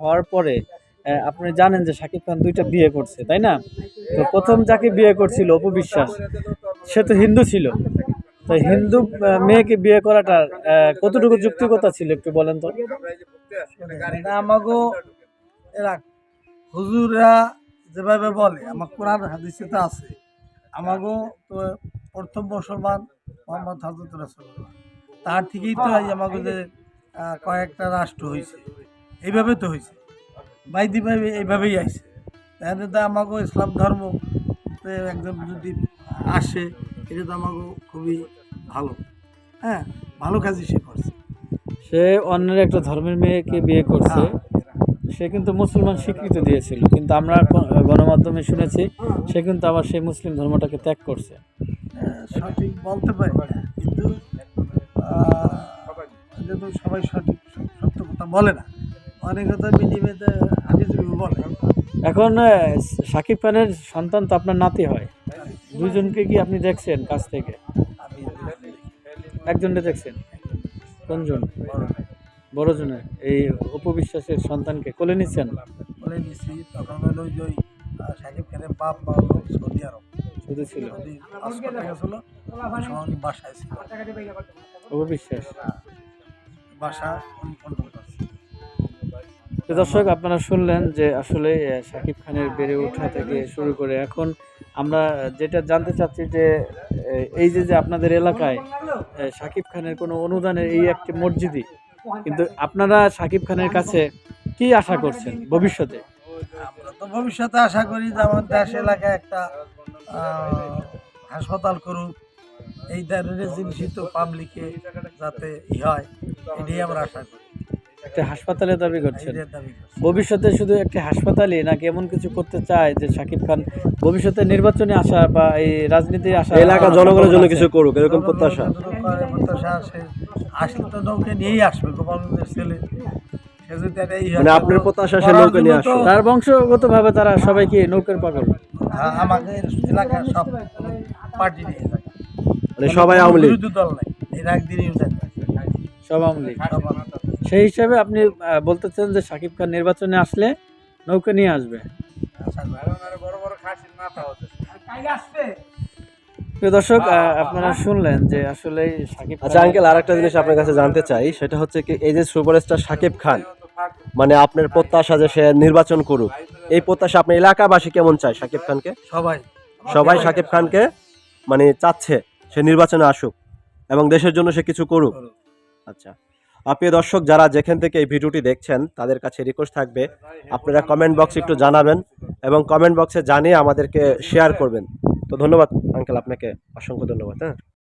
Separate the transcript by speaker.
Speaker 1: হওয়ার পরে আপনি জানেন যে শাকিব খান দুইটা বিয়ে করছে তাই না? তো প্রথম যাকে বিয়ে করছিল অপু বিশ্বাস সে তো হিন্দু ছিল। তো হিন্দু মেয়েকে বিয়ে করাটা আহ, কতটুকু যুক্তিকতা ছিল একটু বলেন তো?
Speaker 2: এরা হুজুররা যেভাবে বলে আমার কোরআন হাদিসে তো আছে। আমাগো তো প্রথম মুসলমান মোহাম্মদ হাজরত রাসূলুল্লাহ। তার থেকেই তো আমাগো যে কয়েকটা রাষ্ট্র হয়েছে এইভাবে তো হয়েছে। বাইদি ভাবে এইভাবেই আইছে। তাহলে তো আমাগো ইসলাম ধর্ম একজন যদি আসে এটা তো আমাগো খুবই ভালো। হ্যাঁ ভালো কাজই সে করছে।
Speaker 1: সে অন্যের একটা ধর্মের মেয়েকে বিয়ে করছে। সে কিন্তু মুসলমান স্বীকৃতি দিয়েছিল। কিন্তু আমরা গণমাধ্যমে শুনেছি সে কিন্তু আবার সেই মুসলিম ধর্মটাকে ত্যাগ করছে।
Speaker 2: আহ, সঠিক বলতে পারি কিন্তু সবাই সঠিক সত্য কথা বলে না। অনেক কথা বলে।
Speaker 1: এখন সাকিব খানের সন্তান তো আপনার নাতি হয়। দুজনকে কি আপনি দেখছেন কাছ থেকে?
Speaker 2: আমি
Speaker 1: একজনকে দেখছেন? কোনজন? বড় জনের এই উপবিশ্বাসের সন্তানকে কোলে নিচ্ছেন?
Speaker 2: বলে নিছি তখন হলো ওই যে সাকিব খানের বাপ মা সৌদি আরব।
Speaker 1: ছিল।
Speaker 2: গেছিল। বাসায় ছিল।
Speaker 1: উপবিশ্বাস
Speaker 2: বাসা
Speaker 1: তো দর্শক, আপনারা শুনলেন যে আসলে শাকিব খানের বেড়ে ওঠা থেকে শুরু করে এখন আমরা যেটা জানতে চাচ্ছি যে এই যে যে আপনাদের এলাকায় শাকিব খানের কোনো অনুদানের এই একটি মসজিদই, কিন্তু আপনারা শাকিব খানের কাছে কি আশা করছেন ভবিষ্যতে?
Speaker 2: আমরা তো ভবিষ্যতে আশা করি যে আমার দেশ এলাকায় একটা হাসপাতাল করুক, এই ধরনের জিনিসই তো পাবলিকে যাতে ই হয়, এটাই আমরা আশা করি।
Speaker 1: একটা হাসপাতালে দাবি করছেন। ভবিষ্যতে শুধু একটা হাসপাতালই নাকি এমন কিছু করতে চায় যে শাকিব খান ভবিষ্যতে নির্বাচনে আসা বা এই রাজনীতি আসা
Speaker 3: এলাকার জনগণের জন্য কিছু করুক এরকম প্রত্যাশা?
Speaker 2: প্রত্যাশা আসে আসলে তো নৌকে নিয়েই আসবে গোপালগঞ্জের ছেলে।
Speaker 3: মানে আপনার প্রত্যাশা সে নৌকা নিয়ে আসবে?
Speaker 1: তার বংশগতভাবে তারা সবাইকে নৌকের পাগল।
Speaker 2: আমাদের এলাকার সব পার্টি নিয়ে
Speaker 3: মানে সবাই আওয়ামী লীগ?
Speaker 2: দল নাই এর একদিনই
Speaker 1: সব আওয়ামী লীগ। সেই হিসাবে আপনি আহ, বলতেছেন যে শাকিব খান নির্বাচনে আসলে নৌকা নিয়ে আসবে। প্রিয় দর্শক আপনারা শুনলেন যে আসলে শাকিব
Speaker 3: আচ্ছা আঙ্কেল আরেকটা জিনিস আপনার কাছে জানতে চাই সেটা হচ্ছে কি এই যে সুপারস্টার সাকিব খান মানে আপনার প্রত্যাশা যে সে নির্বাচন করুক এই প্রত্যাশা আপনার এলাকাবাসী কেমন চায় সাকিব খানকে?
Speaker 2: সবাই।
Speaker 3: সবাই সাকিব খানকে মানে চাচ্ছে সে নির্বাচনে আসুক এবং দেশের জন্য সে কিছু করুক। আচ্ছা। আপনি দর্শক, যারা যেখান থেকে এই ভিডিওটি দেখছেন, তাদের কাছে রিকোয়েস্ট থাকবে, আপনারা কমেন্ট বক্সে একটু জানাবেন এবং কমেন্ট বক্সে জানিয়ে আমাদেরকে শেয়ার করবেন। তো ধন্যবাদ আঙ্কেল আপনাকে অসংখ্য ধন্যবাদ হ্যাঁ।